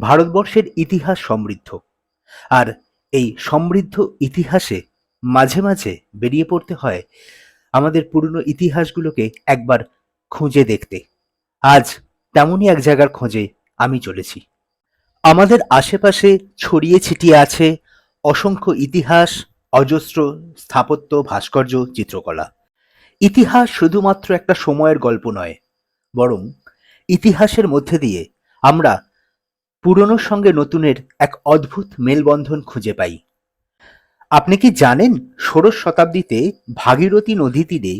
ভারতবর্ষের ইতিহাস সমৃদ্ধ। আর এই সমৃদ্ধ ইতিহাসে মাঝে মাঝে বেরিয়ে পড়তে হয় আমাদের পুরনো ইতিহাসগুলোকে একবার খুঁজে দেখতে। আজ তেমনই এক জায়গার খোঁজে আমি চলেছি। আমাদের আশেপাশে ছড়িয়ে ছিটিয়ে আছে অসংখ্য ইতিহাস, অজস্র স্থাপত্য, ভাস্কর্য, চিত্রকলা। ইতিহাস শুধুমাত্র একটা সময়ের গল্প নয়, বরং ইতিহাসের মধ্যে দিয়ে আমরা পুরনোর সঙ্গে নতুনের এক অদ্ভুত মেলবন্ধন খুঁজে পাই। আপনি কি জানেন ষোড়শ শতাব্দীতে ভাগীরথী নদী তীরে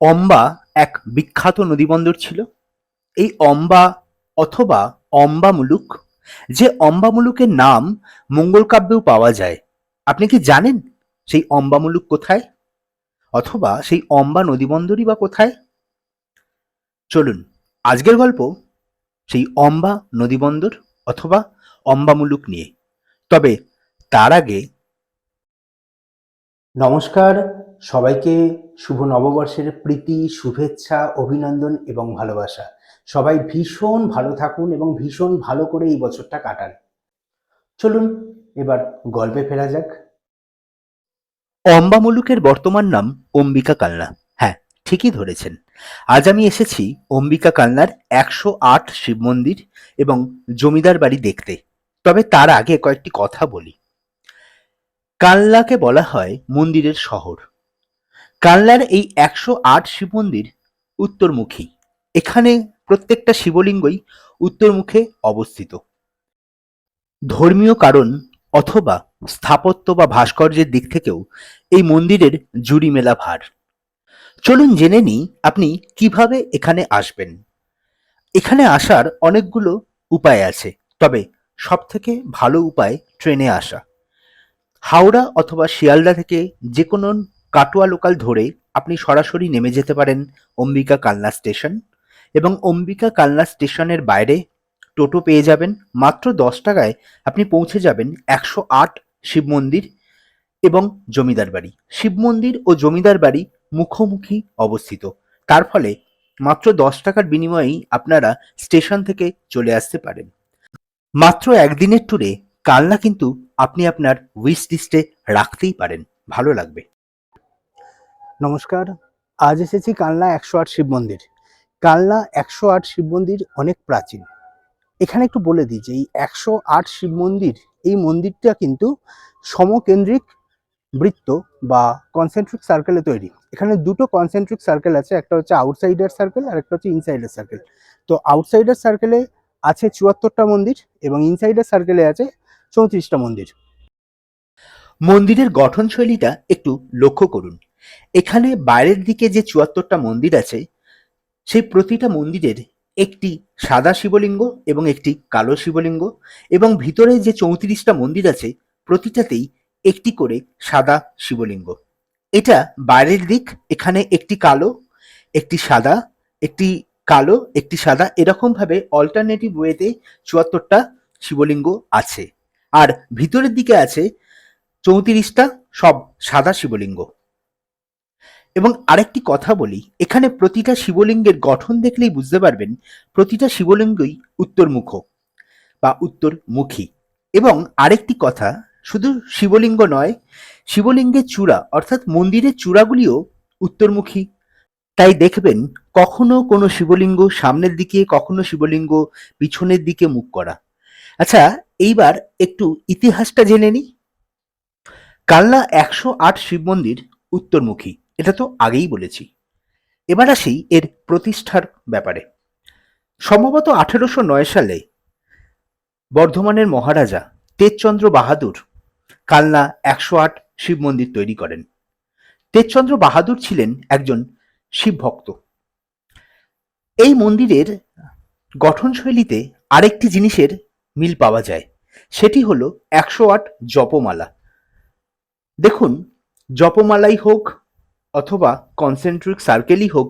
অম্বা এক বিখ্যাত নদীবন্দর ছিল? এই অম্বা অথবা অম্বা মুলুক যে অম্বা মুলুকের নাম মঙ্গল কাব্যেও পাওয়া যায়, আপনি কি জানেন সেই অম্বা মুলুক কোথায়? অথবা সেই অম্বা নদীবন্দরই বা কোথায়? চলুন, আজকের গল্প সেই অম্বা নদীবন্দর অথবা অম্বা মুলুক নিয়ে। তবে তার আগে নমস্কার, সবাইকে শুভ নববর্ষের প্রীতি, শুভেচ্ছা, অভিনন্দন এবং ভালোবাসা। সবাই ভীষণ ভালো থাকুন এবং ভীষণ ভালো করে এই বছরটা কাটান। চলুন, এবার গল্পে ফেরা যাক। অম্বা মুলুকের বর্তমান নাম অম্বিকা কালনা। হ্যাঁ ঠিকই ধরেছেন। আজ আমি এসেছি অম্বিকা কালনার একশো আট শিব মন্দির এবং জমিদার বাড়ি দেখতে। তবে তার আগে কয়েকটি কথা বলি। কালনাকে বলা হয় মন্দিরের শহর। কালনার এই একশো আট শিব মন্দির উত্তরমুখী। এখানে প্রত্যেকটা শিবলিঙ্গই উত্তরমুখে অবস্থিত। ধর্মীয় কারণ অথবা স্থাপত্য বা ভাস্কর্যের দিক থেকেও এই মন্দিরের জুড়ি মেলা ভার। চলুন জেনে নিই আপনি কীভাবে এখানে আসবেন। এখানে আসার অনেকগুলো উপায় আছে, তবে সব থেকে ভালো উপায় ট্রেনে আসা। হাওড়া অথবা শিয়ালদা থেকে যে কোনো কাটোয়া লোকাল ধরে আপনি সরাসরি নেমে যেতে পারেন অম্বিকা কালনা স্টেশন এবং অম্বিকা কালনা স্টেশনের বাইরে টোটো পেয়ে যাবেন। মাত্র দশ টাকায় আপনি পৌঁছে যাবেন একশো আট শিব মন্দির এবং জমিদার বাড়ি। শিব মন্দির ও জমিদার বাড়ি মুখোমুখি অবস্থিত। তার ফলে মাত্র দশ টাকার বিনিময়েই আপনারা স্টেশন থেকে চলে আসতে পারেন। মাত্র একদিনের ট্যুরে কালনা কিন্তু আপনি আপনার উইশ লিস্টে রাখতেই পারেন। ভালো লাগবে। নমস্কার, আজ এসেছি কালনা একশো আট শিব মন্দির। কালনা একশো আট শিব মন্দির অনেক প্রাচীন। এখানে একটু বলে দিই যে এই একশো আট শিব মন্দির, এই মন্দিরটা কিন্তু সমকেন্দ্রিক বৃত্ত বা কনসেন্ট্রিক সার্কেলে তৈরি। এখানে দুটো কনসেন্ট্রিক সার্কেল আছে, একটা হচ্ছে আউটসাইডার সার্কেল আর একটা হচ্ছে ইনসাইডার সার্কেল তো আউটসাইডার সার্কেলে আছে চুয়াত্তরটা মন্দির এবং ইনসাইডার সার্কেলে আছে চৌত্রিশটা মন্দির। মন্দিরের গঠনশৈলীটা একটু লক্ষ্য করুন। এখানে বাইরের দিকে যে চুয়াত্তরটা মন্দির আছে, সেই প্রতিটা মন্দিরের একটি সাদা শিবলিঙ্গ এবং একটি কালো শিবলিঙ্গ এবং ভিতরে যে চৌত্রিশটা মন্দির আছে, প্রতিটাতেই একটি করে সাদা শিবলিঙ্গ। এটা বাইরের দিক, এখানে একটি কালো, একটি সাদা, একটি কালো, একটি সাদা এরকম ভাবে অল্টারনেটিভ ওয়েতে চুয়াত্তরটা শিবলিঙ্গ আছে। আর ভিতরের দিকে আছে চৌত্রিশটা সব সাদা শিবলিঙ্গ। এবং আরেকটি কথা বলি, এখানে প্রতিটা শিবলিঙ্গের গঠন দেখলেই বুঝতে পারবেন, প্রতিটা শিবলিঙ্গই উত্তরমুখ বা উত্তরমুখী। এবং আরেকটি কথা শুধু শিবলিঙ্গ নয়, শিবলিঙ্গের চূড়া, অর্থাৎ মন্দিরের চূড়াগুলিও উত্তরমুখী। তাই দেখবেন, কখনো কোনো শিবলিঙ্গ সামনের দিকে, কখনো শিবলিঙ্গ পিছনের দিকে মুখ করা। আচ্ছা এইবার একটু ইতিহাসটা জেনে নিই। কালনা একশো আট শিব মন্দির উত্তরমুখী, এটা তো আগেই বলেছি। এবার আসি এর প্রতিষ্ঠার ব্যাপারে। সম্ভবত আঠেরোশো নয় সালে বর্ধমানের মহারাজা তেজচন্দ্র বাহাদুর কালনা একশো আট শিব মন্দির তৈরি করেন। তেজচন্দ্র বাহাদুর ছিলেন একজন শিব ভক্ত। এই মন্দিরের গঠনশৈলীতে আরেকটি জিনিসের মিল পাওয়া যায়, সেটি হলো একশো আট জপমালা। দেখুন, জপমালাই হোক অথবা কনসেন্ট্রিক সার্কেলই হোক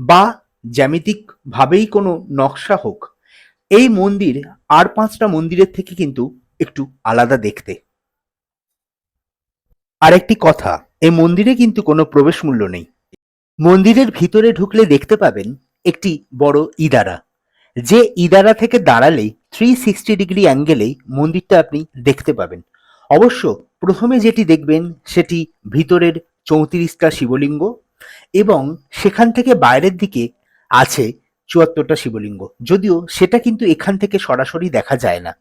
বা জ্যামিতিক ভাবেই কোনো নকশা হোক, এই মন্দির আর পাঁচটা মন্দিরের থেকে কিন্তু একটু আলাদা দেখতে। আরেকটি কথা এই মন্দিরে কিন্তু কোনো প্রবেশ মূল্য নেই। মন্দিরের ভিতরে ঢুকলে দেখতে পাবেন একটি বড় ইদারা। যে ইদারা থেকে দাঁড়ালেই থ্রি সিক্সটি ডিগ্রি অ্যাঙ্গেলেই মন্দিরটা আপনি দেখতে পাবেন। অবশ্য প্রথমে যেটি দেখবেন সেটি ভিতরের চৌত্রিশটা শিবলিঙ্গ এবং সেখান থেকে বাইরের দিকে আছে চুয়াত্তরটা শিবলিঙ্গ। যদিও সেটা কিন্তু এখান থেকে সরাসরি দেখা যায় না।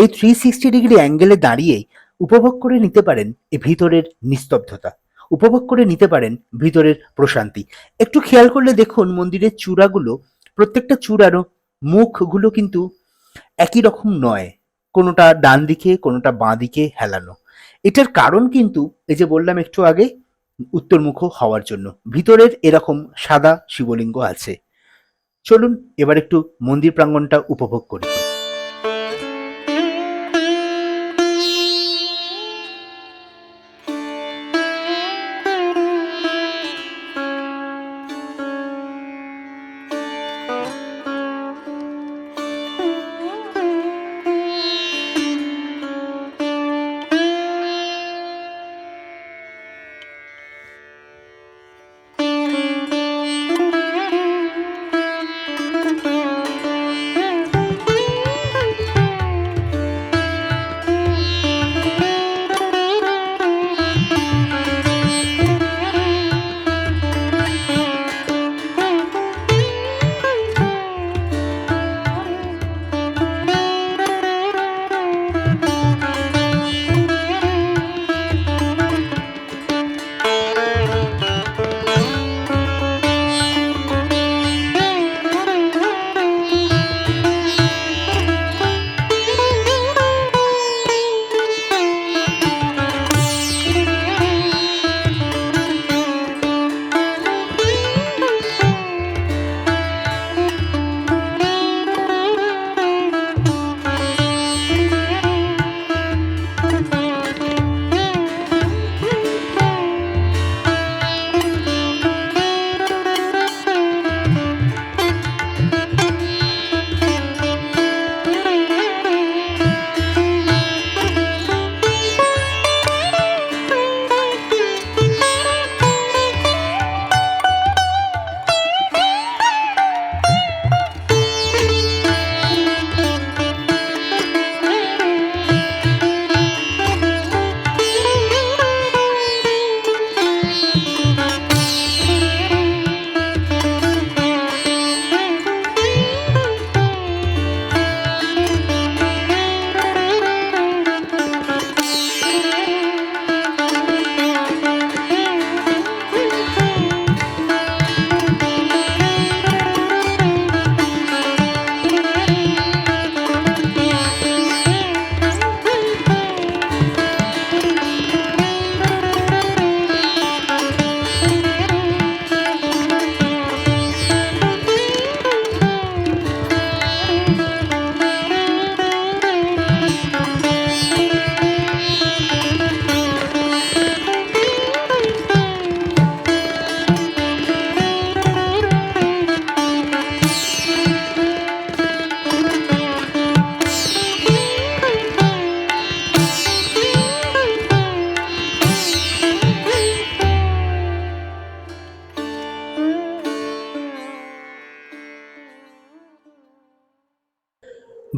এই থ্রি সিক্সটি ডিগ্রি অ্যাঙ্গেলে দাঁড়িয়ে উপভোগ করে নিতে পারেন এই ভিতরের নিস্তব্ধতা। উপভোগ করে নিতে পারেন ভিতরের প্রশান্তি। একটু খেয়াল করলে দেখুন মন্দিরের চূড়াগুলো, প্রত্যেকটা চূড়ারও মুখগুলো কিন্তু একই রকম নয়। কোনোটা ডান দিকে, কোনোটা বাঁ দিকে হেলানো। এটার কারণ কিন্তু এই যে বললাম একটু আগে, উত্তরমুখ হওয়ার জন্য। ভিতরের এরকম সাদা শিবলিঙ্গ আছে। চলুন এবার একটু মন্দির প্রাঙ্গণটা উপভোগ করি।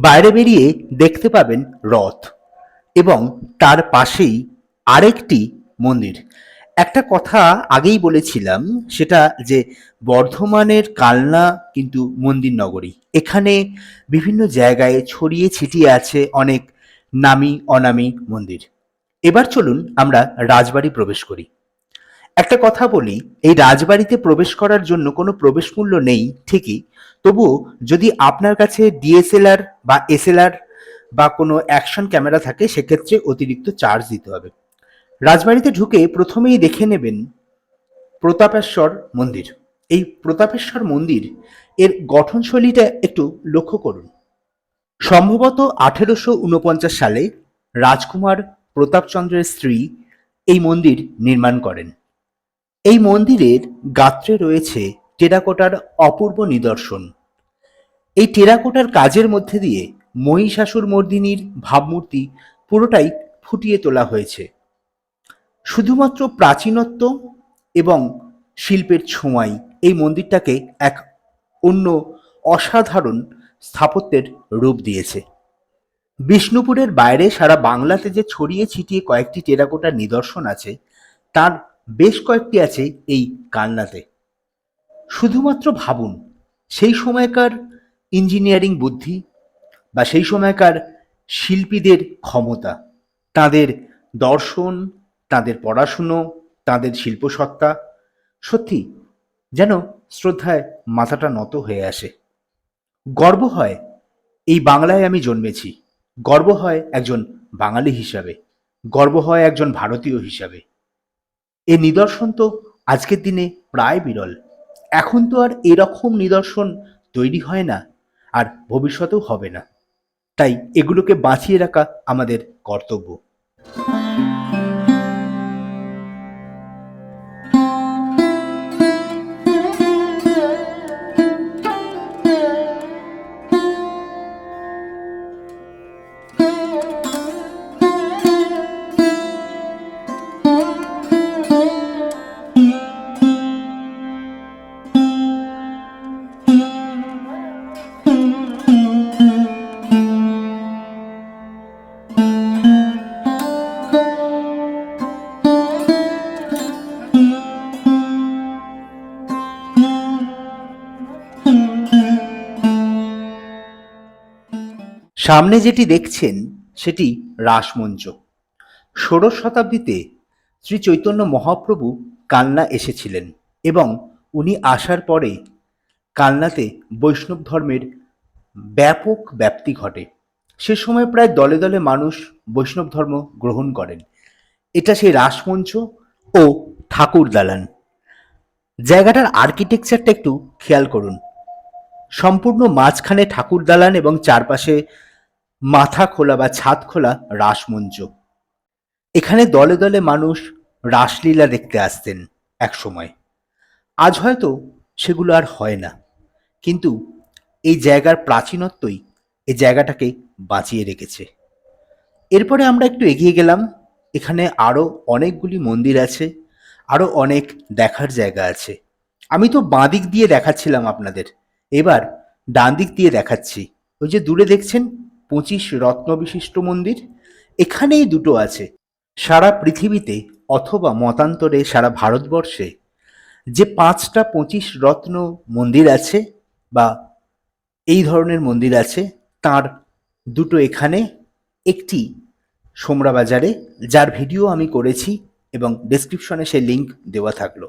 বাইরে বেরিয়ে দেখতে পাবেন রথ এবং তার পাশেই আরেকটি মন্দির। একটা কথা আগেই বলেছিলাম, সেটা যে বর্ধমানের কালনা কিন্তু মন্দির নগরী। এখানে বিভিন্ন জায়গায় ছড়িয়ে ছিটিয়ে আছে অনেক নামি অনামি মন্দির। এবার চলুন আমরা রাজবাড়ি প্রবেশ করি। একটা কথা বলি, এই রাজবাড়িতে প্রবেশ করার জন্য কোনো প্রবেশ মূল্য নেই, ঠিকই। তবুও যদি আপনার কাছে ডিএসএলআর বা এসএলআর বা কোনো অ্যাকশন ক্যামেরা থাকে, সেক্ষেত্রে অতিরিক্ত চার্জ দিতে হবে। রাজবাড়িতে ঢুকে প্রথমেই দেখে নেবেন প্রতাপেশ্বর মন্দির। এই প্রতাপেশ্বর মন্দির এর গঠনশৈলীটা একটু লক্ষ্য করুন। সম্ভবত আঠেরোশো উনপঞ্চাশ সালে রাজকুমার প্রতাপচন্দ্রের স্ত্রী এই মন্দির নির্মাণ করেন। এই মন্দিরের গাত্রে রয়েছে টেরাকোটার অপূর্ব নিদর্শন। এই টেরাকোটার কাজের মধ্যে দিয়ে মহিষাসুর মর্দিনীর ভাবমূর্তি পুরোটাই ফুটিয়ে তোলা হয়েছে। শুধুমাত্র প্রাচীনত্ব এবং শিল্পের ছোঁয়াই এই মন্দিরটাকে এক অন্য অসাধারণ স্থাপত্যের রূপ দিয়েছে। বিষ্ণুপুরের বাইরে সারা বাংলাতে যে ছড়িয়ে ছিটিয়ে কয়েকটি টেরাকোটার নিদর্শন আছে, তার বেশ কয়েকটি আছে এই কালনাতে। শুধুমাত্র ভাবুন, সেই সময়কার ইঞ্জিনিয়ারিং বুদ্ধি বা সেই সময়কার শিল্পীদের ক্ষমতা, তাদের দর্শন, তাদের পড়াশুনো, তাদের শিল্পসত্তা, সত্যি যেন শ্রদ্ধায় মাথাটা নত হয়ে আসে। গর্ব হয়, এই বাংলায় আমি জন্মেছি। গর্ব হয় একজন বাঙালি হিসাবে। গর্ব হয় একজন ভারতীয় হিসাবে। এ নিদর্শন তো আজকের দিনে প্রায় বিরল। এখন তো আর এরকম নিদর্শন তৈরি হয় না, আর ভবিষ্যতেও হবে না। তাই এগুলোকে বাঁচিয়ে রাখা আমাদের কর্তব্য। সামনে যেটি দেখছেন, সেটি রাসমঞ্চ। ষোড়শ শতাব্দীতে শ্রী চৈতন্য মহাপ্রভু কালনা এসেছিলেন এবং উনি আসার পরে কালনাতে বৈষ্ণব ধর্মের ব্যাপক ব্যাপ্তি ঘটে। সে সময় প্রায় দলে দলে মানুষ বৈষ্ণব ধর্ম গ্রহণ করেন। এটা সেই রাসমঞ্চ ও ঠাকুর দালান। জায়গাটার আর্কিটেকচারটা একটু খেয়াল করুন। সম্পূর্ণ মাঝখানে ঠাকুর দালান এবং চারপাশে মাথা খোলা বা ছাদ খোলা রাসমঞ্চ এখানে দলে দলে মানুষ রাসলীলা দেখতে আসতেন এক সময়। আজ হয়তো সেগুলো আর হয় না, কিন্তু এই জায়গার প্রাচীনত্বই এই জায়গাটাকে বাঁচিয়ে রেখেছে। এরপরে আমরা একটু এগিয়ে গেলাম, এখানে আরও অনেকগুলি মন্দির আছে আরও অনেক দেখার জায়গা আছে। আমি তো বাঁ দিক দিয়ে দেখাচ্ছিলাম আপনাদের, এবার ডান দিক দিয়ে দেখাচ্ছি। ওই যে দূরে দেখছেন পঁচিশ রত্ন বিশিষ্ট মন্দির, এখানেই দুটো আছে। সারা পৃথিবীতে অথবা মতান্তরে সারা ভারতবর্ষে যে পাঁচটা পঁচিশ রত্ন মন্দির আছে বা এই ধরনের মন্দির আছে, তার দুটো এখানে, একটি সোমরা বাজারে যার ভিডিও আমি করেছি এবং ডেসক্রিপশনে সেই লিংক দেওয়া থাকল।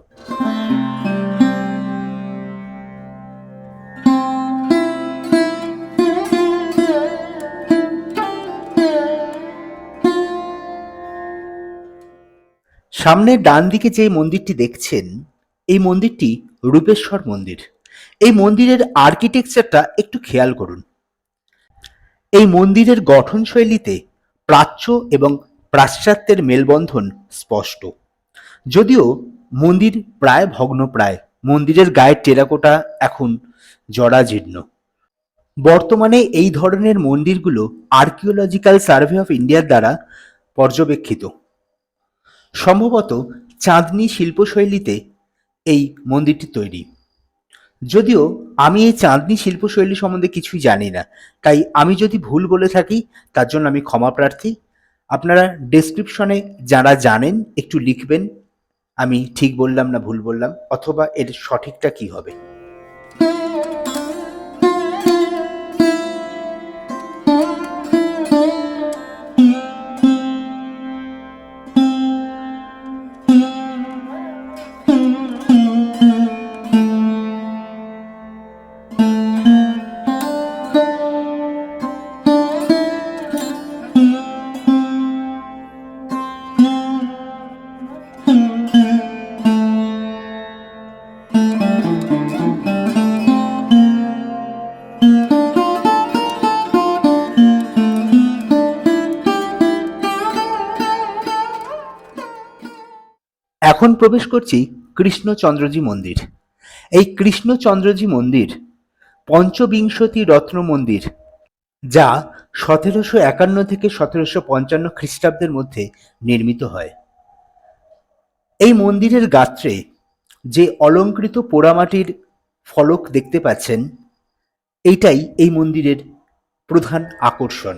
সামনে ডান দিকে যে মন্দিরটি দেখছেন, এই মন্দিরটি রূপেশ্বর মন্দির। এই মন্দিরের আর্কিটেকচারটা একটু খেয়াল করুন। এই মন্দিরের গঠনশৈলীতে প্রাচ্য এবং পাশ্চাত্যের মেলবন্ধন স্পষ্ট। যদিও মন্দির প্রায় ভগ্নপ্রায়, মন্দিরের গায়ের টেরাকোটা এখন জরাজীর্ণ। বর্তমানে এই ধরনের মন্দিরগুলো আর্কিওলজিক্যাল সার্ভে অফ ইন্ডিয়ার দ্বারা পর্যবেক্ষিত। সম্ভবত চাঁদনি শিল্পশৈলীতে এই মন্দিরটি তৈরি। যদিও আমি এই চাঁদনি শিল্পশৈলী সম্বন্ধে কিছুই জানি না, তাই আমি যদি ভুল বলে থাকি, তার জন্য আমি ক্ষমা প্রার্থী। আপনারা ডেসক্রিপশনে যারা জানেন, একটু লিখবেন। আমি ঠিক বললাম না ভুল বললাম, অথবা এর সঠিকটা কি হবে? প্রবেশ করছি কৃষ্ণচন্দ্রজি মন্দির। এই কৃষ্ণচন্দ্রজি মন্দির পঞ্চবিংশতি রত্ন মন্দির, যা সতেরোশো একান্ন থেকে সতেরোশো পঞ্চান্ন খ্রিস্টাব্দের মধ্যে নির্মিত হয়। এই মন্দিরের গাত্রে যে অলঙ্কৃত পোড়ামাটির ফলক দেখতে পাচ্ছেন, এইটাই এই মন্দিরের প্রধান আকর্ষণ।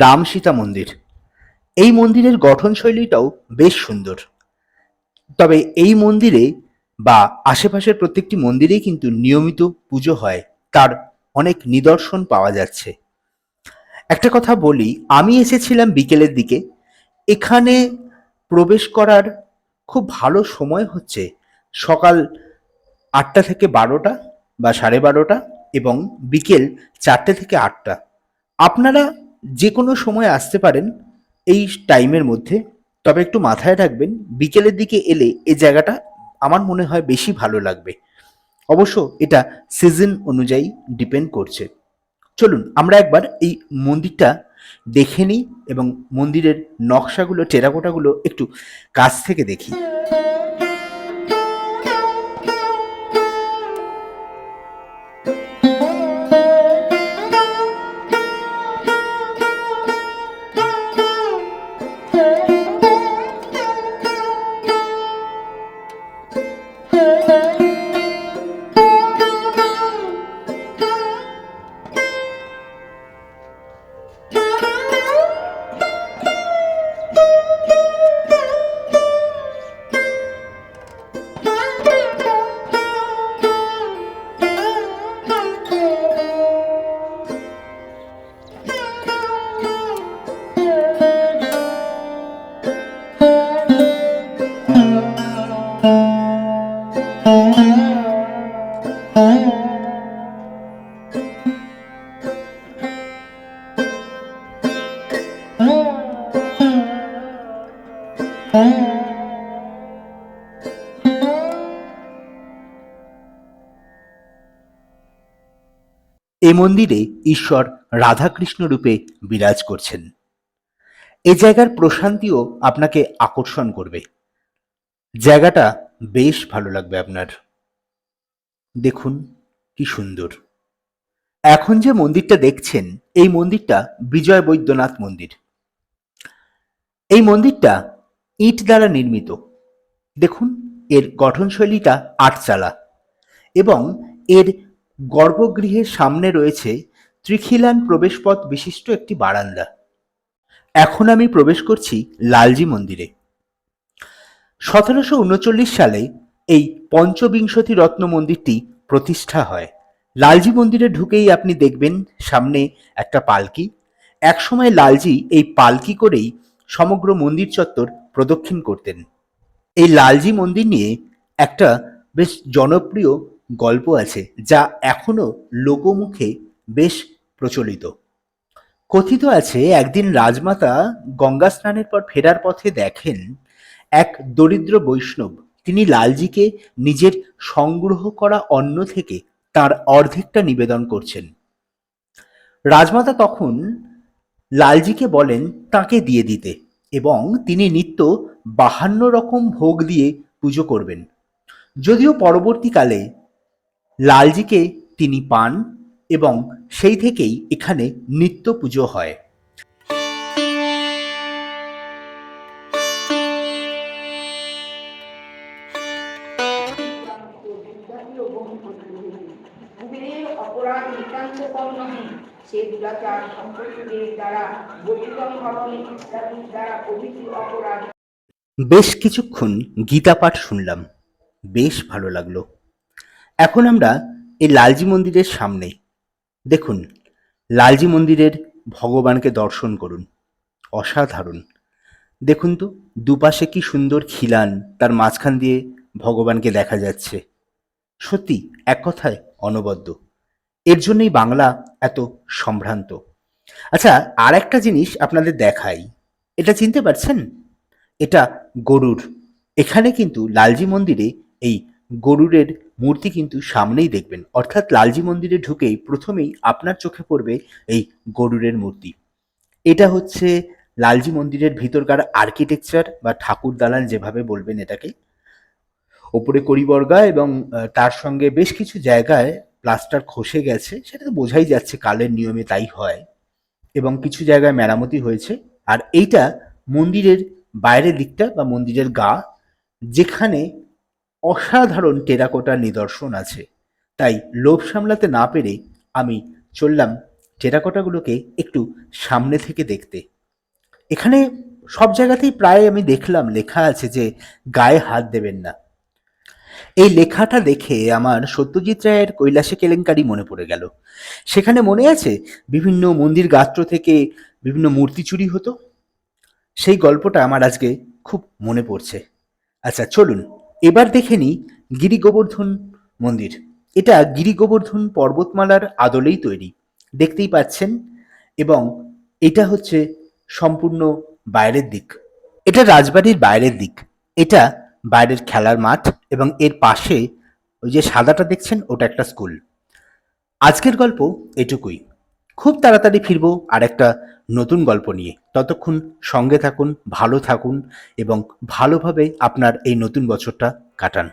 রাম সীতা মন্দির। এই মন্দিরের গঠনশৈলীটাও বেশ সুন্দর। তবে এই মন্দিরে বা আশেপাশের প্রত্যেকটি মন্দিরেই কিন্তু নিয়মিত পুজো হয়, তার অনেক নিদর্শন পাওয়া যাচ্ছে। একটা কথা বলি, আমি এসেছিলাম বিকেলের দিকে। এখানে প্রবেশ করার খুব ভালো সময় হচ্ছে সকাল আটটা থেকে বারোটা বা সাড়ে বারোটা এবং বিকেল চারটে থেকে আটটা। আপনারা যে কোনো সময় আসতে পারেন এই টাইমের মধ্যে, তবে একটু মাথায় রাখবেন, বিকেলের দিকে এলে এই জায়গাটা আমার মনে হয় বেশি ভালো লাগবে। অবশ্য এটা সিজন অনুযায়ী ডিপেন্ড করছে। চলুন, আমরা একবার এই মন্দিরটা দেখে নিই এবং মন্দিরের নকশাগুলো, টেরাকোটাগুলো একটু কাছ থেকে দেখি। এই মন্দিরে ঈশ্বর রাধাকৃষ্ণ রূপে বিরাজ করছেন। এ জায়গার প্রশান্তিও আপনাকে আকর্ষণ করবে। জায়গাটা বেশ ভালো লাগবে আপনার। দেখুন, কি সুন্দর। এখন যে মন্দিরটা দেখছেন, এই মন্দিরটা বিজয় বৈদ্যনাথ মন্দির। এই মন্দিরটা ইট দ্বারা নির্মিত। দেখুন, এর গঠনশৈলীটা আটচালা এবং এর গর্ভগৃহের সামনে রয়েছে ত্রিখিলান প্রবেশপথ বিশিষ্ট একটি বারান্দা। এখন আমি প্রবেশ করছি লালজি মন্দিরে। সতেরোশো উনচল্লিশ সালে এই পঞ্চবিংশতি রত্ন মন্দিরটি প্রতিষ্ঠা হয়। লালজি মন্দিরে ঢুকেই আপনি দেখবেন সামনে একটা পালকি। একসময় লালজি এই পালকি করেই সমগ্র মন্দির চত্বর প্রদক্ষিণ করতেন। এই লালজি মন্দির নিয়ে একটা বেশ জনপ্রিয় গল্প আছে, যা এখনও লোকমুখে বেশ প্রচলিত। কথিত আছে, একদিন রাজমাতা গঙ্গা স্নানের পর ফেরার পথে দেখেন এক দরিদ্র বৈষ্ণব। তিনি লালজিকে নিজের সংগ্রহ করা অন্ন থেকে তার অর্ধেকটা নিবেদন করছেন। রাজমাতা তখন লালজিকে বলেন, তাকে দিয়ে দিতে। এবং তিনি নিত্য বাহান্ন রকম ভোগ দিয়ে পুজো করবেন। যদিও পরবর্তীকালে লালজিকে তিনি পান এবং সেই থেকেই এখানে নিত্য পুজো হয়। বেশ কিছুক্ষণ গীতা পাঠ শুনলাম। বেশ ভালো লাগল। এখন আমরা এই লালজি মন্দিরের সামনে। দেখুন, লালজি মন্দিরের ভগবানকে দর্শন করুন। অসাধারণ। দেখুন তো, দুপাশে কি সুন্দর খিলান তার মাঝখান দিয়ে ভগবানকে দেখা যাচ্ছে। সত্যি, এক কথায় অনবদ্য। এর জন্যই বাংলা এত সম্ভ্রান্ত। আচ্ছা আর একটা জিনিস আপনাদের দেখাই। এটা চিনতে পারছেন? এটা গরুর। এখানে কিন্তু লালজি মন্দিরে এই গরুরের মূর্তি কিন্তু সামনেই দেখবেন। অর্থাৎ লালজি মন্দিরে ঢুকেই প্রথমেই আপনার চোখে পড়বে এই গরুরের মূর্তি। এটা হচ্ছে লালজি মন্দিরের ভিতরকার আর্কিটেকচার বা ঠাকুর দালান যেভাবে বলবেন এটাকে। ওপরে করিবর্গা এবং তার সঙ্গে বেশ কিছু জায়গায় প্লাস্টার খসে গেছে। সেটা তো বোঝাই যাচ্ছে কালের নিয়মে তাই হয়। এবং কিছু জায়গায় মেরামতি হয়েছে। আর এইটা মন্দিরের বাইরের দিকটা বা মন্দিরের গা, যেখানে অসাধারণ টেরাকোটার নিদর্শন আছে। তাই লোভ সামলাতে না পেরে আমি চললাম টেরাকোটাগুলোকে একটু সামনে থেকে দেখতে। এখানে সব জায়গাতেই প্রায় আমি দেখলাম, লেখা আছে যে গায়ে হাত দেবেন না। এই লেখাটা দেখে আমার সত্যজিৎ রায়ের কৈলাসে কেলেঙ্কারি মনে পড়ে গেল। সেখানে মনে আছে, বিভিন্ন মন্দির গাত্র থেকে বিভিন্ন মূর্তি চুরি হতো? সেই গল্পটা আমার আজকে খুব মনে পড়ছে। আচ্ছা চলুন, এবার দেখে নিই গিরি গোবর্ধন মন্দির। এটা গিরি গোবর্ধন পর্বতমালার আদলেই তৈরি। দেখতেই পাচ্ছেন, এবং এটা হচ্ছে সম্পূর্ণ বাইরের দিক। এটা রাজবাড়ির বাইরের দিক। এটা বাইরের খেলার মাঠ এবং এর পাশে ওই যে সাদাটা দেখছেন, ওটা একটা স্কুল আজকের গল্প এটুকুই। খুব তাড়াতাড়ি ফিরব আর একটা নতুন গল্প নিয়ে। ততক্ষণ সঙ্গে থাকুন, ভালো থাকুন এবং ভালোভাবে আপনার এই নতুন বছরটা কাটান।